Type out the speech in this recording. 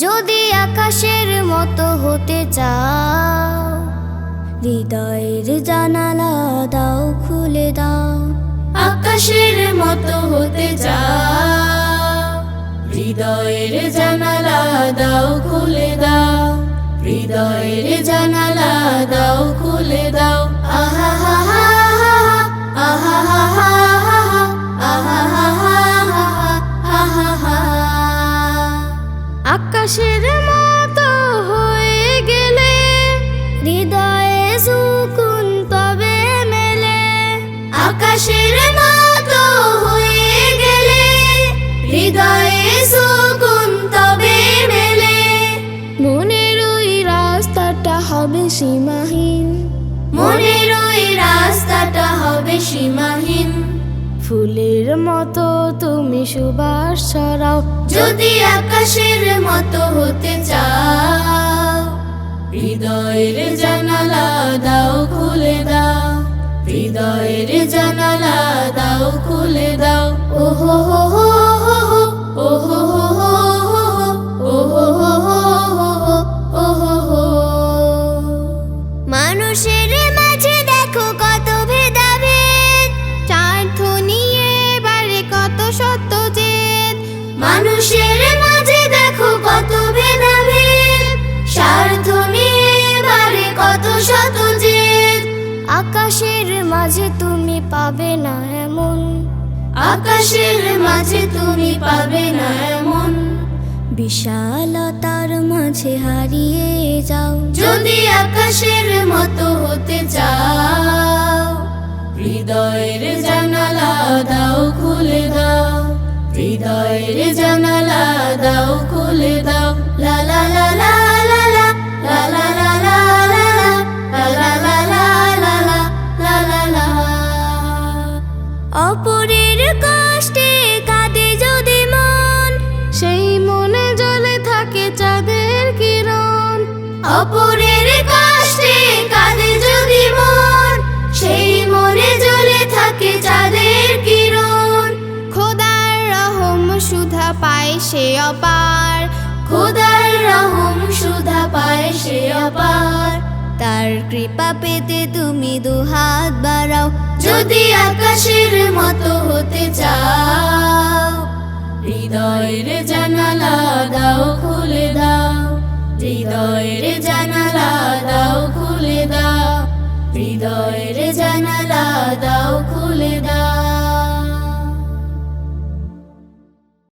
যদি আকাশের মতো হতে চাও, হৃদয়ের জানালা দাও, খুলে দাও। আকাশের মতো হতে চাও, হৃদয়ের জানালা দাও, খুলে দাও। হৃদয়ের জানালা দাও, খুলে দাও। আহা, হা হা। আকাশের মতো হয়ে গেলে, হৃদয়ে সুকুন তবে মেলে। আকাশের মতো হয়ে গেলে, হৃদয়ে সুকুন তবে মেলে। মনের ওই রাস্তাটা হবে সীমাহীন। মনের ওই রাস্তাটা হবে সীমাহীন ফুলের মতো তুমি সুবাস ছড়াও। যদি আকাশের মতো হতে চাও হৃদয়ের জানালা দাও খুলে দাও। হৃদয়ের জানালা দাও খুলে দাও। ও হো হো হো মানুষের মাঝে দেখো কত ভেদাভেদ। স্বার্থ নিয়ে কত শত আকাশের মাঝে তুমি পাবে না এমন। আকাশের মাঝে তুমি পাবে না এমন। বিশালতার মাঝে হারিয়ে যাও। যদি আকাশের মতো হতে চাও, হৃদয়ের হৃদয়ের জানালা দাও খুলে দাও লা লা অপরের কষ্টে যদি মন সেই মনে জ্বলে থাকে চাঁদের কিরণ অপরের সে অপার। খোদার রহম, সুধা পায় সে অপার। তার কৃপা পেতে তুমি দুহাত বাড়াও। যদি আকাশের মতো হতে চাও, হৃদয়ের জানালা দাও, খুলে দাও। হৃদয়ের জানালা দাও, খুলে দাও। হৃদয়ের জানালা দাও